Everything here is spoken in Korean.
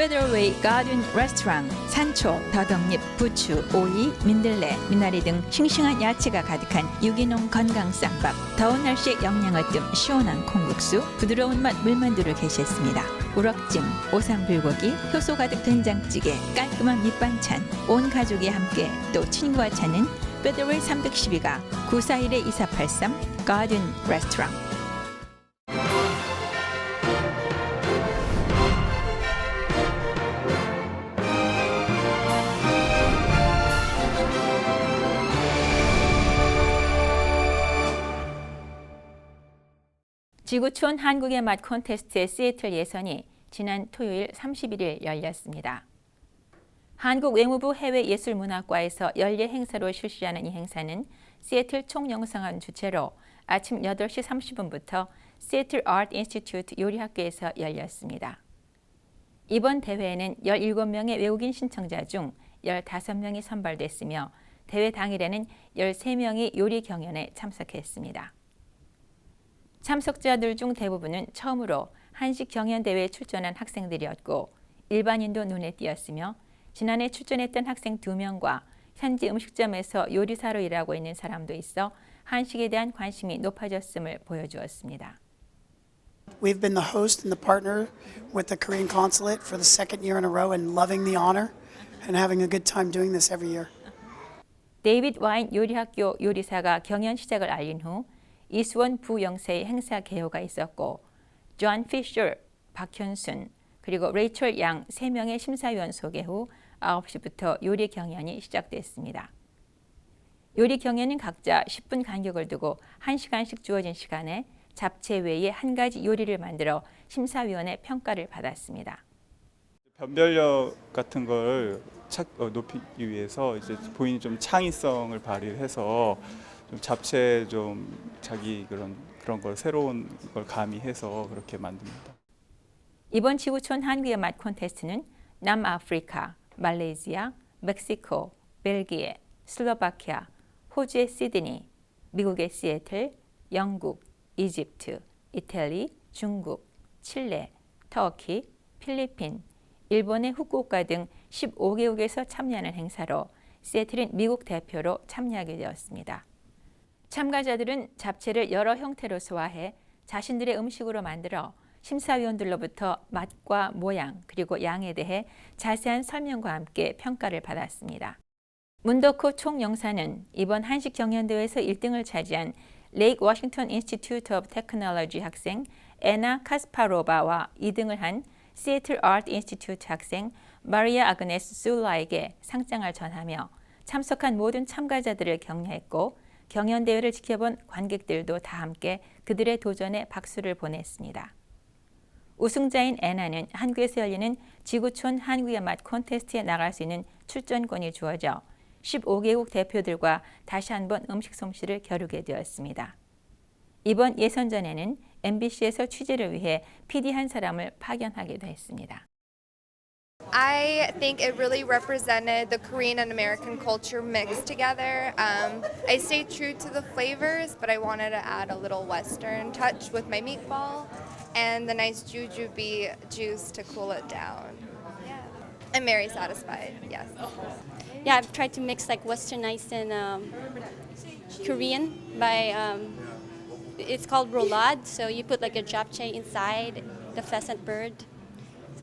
페더웨이 가든 레스토랑, 산초, 더덕잎, 부추, 오이, 민들레, 미나리 등 싱싱한 야채가 가득한 유기농 건강 쌈밥, 더운 날씨에 영양을 뜸 시원한 콩국수, 부드러운 맛 물만두를 게시했습니다. 우럭찜, 오삼불고기, 효소 가득 된장찌개, 깔끔한 밑반찬, 온 가족이 함께 또 친구와 찾는 페더웨이 312가 941-2483 가든 레스토랑 지구촌 한국의 맛 콘테스트의 시애틀 예선이 지난 토요일 31일 열렸습니다. 한국 외무부 해외예술문학과에서 연례 행사로 실시하는 이 행사는 시애틀 총영상관 주최로 아침 8시 30분부터 시애틀 아트 인스티튜트 요리학교에서 열렸습니다. 이번 대회에는 17명의 외국인 신청자 중 15명이 선발됐으며 대회 당일에는 13명이 요리 경연에 참석했습니다. 참석자들 중 대부분은 처음으로 한식 경연 대회에 출전한 학생들이었고 일반인도 눈에 띄었으며 지난해 출전했던 학생 2명과 현지 음식점에서 요리사로 일하고 있는 사람도 있어 한식에 대한 관심이 높아졌음을 보여주었습니다. We've been the host and the partner with the Korean consulate for the second year in a row and loving the honor and having a good time doing this every year. 데이빗 와인 요리학교 요리사가 경연 시작을 알린 후 이수원 부영세의 행사 개요가 있었고 존 피셔, 박현순, 그리고 레이첼 양 3명의 심사위원 소개 후 9시부터 요리 경연이 시작됐습니다. 요리 경연은 각자 10분 간격을 두고 1시간씩 주어진 시간에 잡채 외에 한 가지 요리를 만들어 심사위원의 평가를 받았습니다. 변별력 같은 걸 착, 어, 높이기 위해서 이제 본인이 좀 창의성을 발휘해서 좀 잡채 좀 자기 그런 그런 걸 새로운 걸 가미해서 그렇게 만듭니다. 이번 지구촌 한국의 맛 콘테스트는 남아프리카, 말레이시아, 멕시코, 벨기에, 슬로바키아, 호주의 시드니, 미국의 시애틀, 영국, 이집트, 이탈리, 중국, 칠레, 터키, 필리핀, 일본의 후쿠오카 등 15개국에서 참여하는 행사로 시애틀은 미국 대표로 참여하게 되었습니다. 참가자들은 잡채를 여러 형태로 소화해 자신들의 음식으로 만들어 심사위원들로부터 맛과 모양 그리고 양에 대해 자세한 설명과 함께 평가를 받았습니다. 문덕호 총영사는 이번 한식 경연대회에서 1등을 차지한 레이크 워싱턴 인스티튜트 오브 테크놀로지 학생 에나 카스파로바와 2등을 한 시애틀 아트 인스티튜트 학생 마리아 아그네스 술라에게 상장을 전하며 참석한 모든 참가자들을 격려했고 경연대회를 지켜본 관객들도 다 함께 그들의 도전에 박수를 보냈습니다. 우승자인 애나는 한국에서 열리는 지구촌 한국의 맛 콘테스트에 나갈 수 있는 출전권이 주어져 15개국 대표들과 다시 한번 음식 솜씨를 겨루게 되었습니다. 이번 예선전에는 MBC에서 취재를 위해 PD 한 사람을 파견하기도 했습니다. I think it really represented the Korean and American culture mixed together. Um, I stayed true to the flavors, but I wanted to add a little Western touch with my meatball and the nice jujube juice to cool it down. Yeah. I'm very satisfied, yes. yeah, I've tried to mix like Westernized and um, Korean by um, it's called roulade. So you put like a japchae inside the pheasant bird,